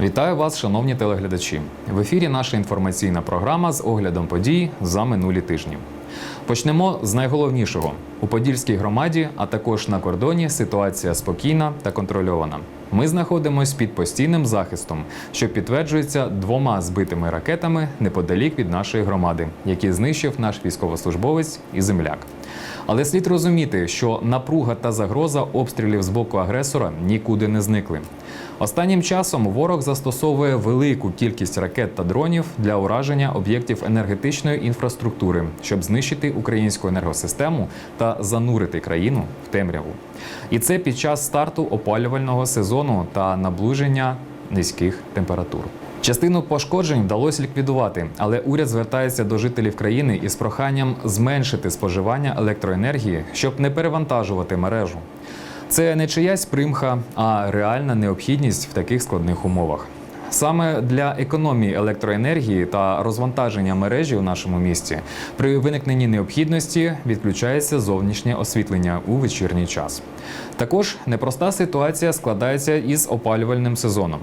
Вітаю вас, шановні телеглядачі. В ефірі наша інформаційна програма з оглядом подій за минулі тижні. Почнемо з найголовнішого у Подільській громаді, а також на кордоні ситуація спокійна та контрольована. Ми знаходимося під постійним захистом, що підтверджується двома збитими ракетами неподалік від нашої громади, які знищив наш військовослужбовець і земляк. Але слід розуміти, що напруга та загроза обстрілів з боку агресора нікуди не зникли. Останнім часом ворог застосовує велику кількість ракет та дронів для ураження об'єктів енергетичної інфраструктури, щоб знищити українську енергосистему та занурити країну в темряву. І це під час старту опалювального сезону та наближення низьких температур. Частину пошкоджень вдалося ліквідувати, але уряд звертається до жителів країни із проханням зменшити споживання електроенергії, щоб не перевантажувати мережу. Це не чиясь примха, а реальна необхідність в таких складних умовах. Саме для економії електроенергії та розвантаження мережі у нашому місті при виникненні необхідності відключається зовнішнє освітлення у вечірній час. Також непроста ситуація складається із опалювальним сезоном.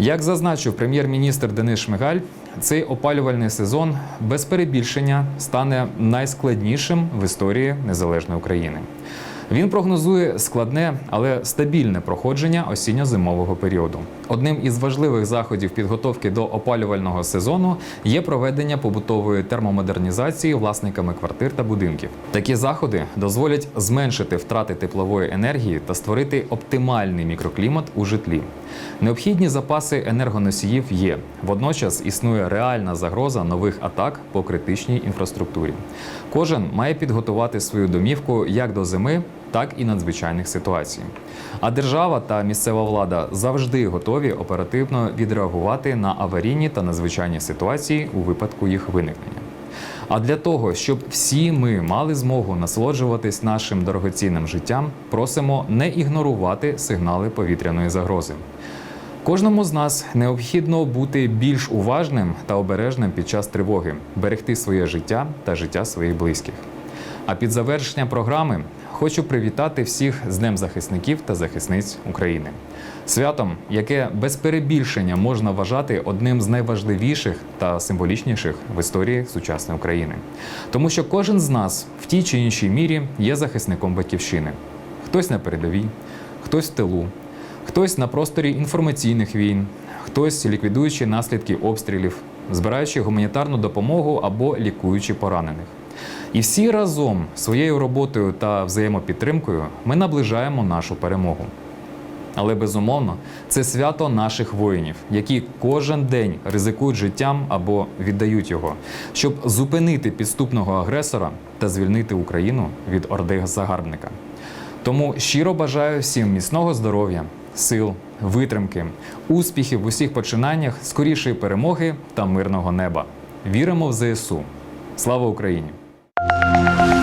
Як зазначив прем'єр-міністр Денис Шмигаль, цей опалювальний сезон без перебільшення стане найскладнішим в історії незалежної України. Він прогнозує складне, але стабільне проходження осінньо-зимового періоду. Одним із важливих заходів підготовки до опалювального сезону є проведення побутової термомодернізації власниками квартир та будинків. Такі заходи дозволять зменшити втрати теплової енергії та створити оптимальний мікроклімат у житлі. Необхідні запаси енергоносіїв є. Водночас існує реальна загроза нових атак по критичній інфраструктурі. Кожен має підготувати свою домівку як до зими, так і надзвичайних ситуацій. А держава та місцева влада завжди готові оперативно відреагувати на аварійні та надзвичайні ситуації у випадку їх виникнення. А для того, щоб всі ми мали змогу насолоджуватись нашим дорогоцінним життям, просимо не ігнорувати сигнали повітряної загрози. Кожному з нас необхідно бути більш уважним та обережним під час тривоги, берегти своє життя та життя своїх близьких. А під завершення програми хочу привітати всіх з Днем захисників та захисниць України. Святом, яке без перебільшення можна вважати одним з найважливіших та символічніших в історії сучасної України. Тому що кожен з нас в тій чи іншій мірі є захисником батьківщини. Хтось на передовій, хтось в тилу, хтось на просторі інформаційних війн, хтось ліквідуючи наслідки обстрілів, збираючи гуманітарну допомогу або лікуючи поранених. І всі разом своєю роботою та взаємопідтримкою ми наближаємо нашу перемогу. Але безумовно, це свято наших воїнів, які кожен день ризикують життям або віддають його, щоб зупинити підступного агресора та звільнити Україну від орди загарбника. Тому щиро бажаю всім міцного здоров'я, сил, витримки, успіхів в усіх починаннях, скорішої перемоги та мирного неба. Віримо в ЗСУ. Слава Україні! Música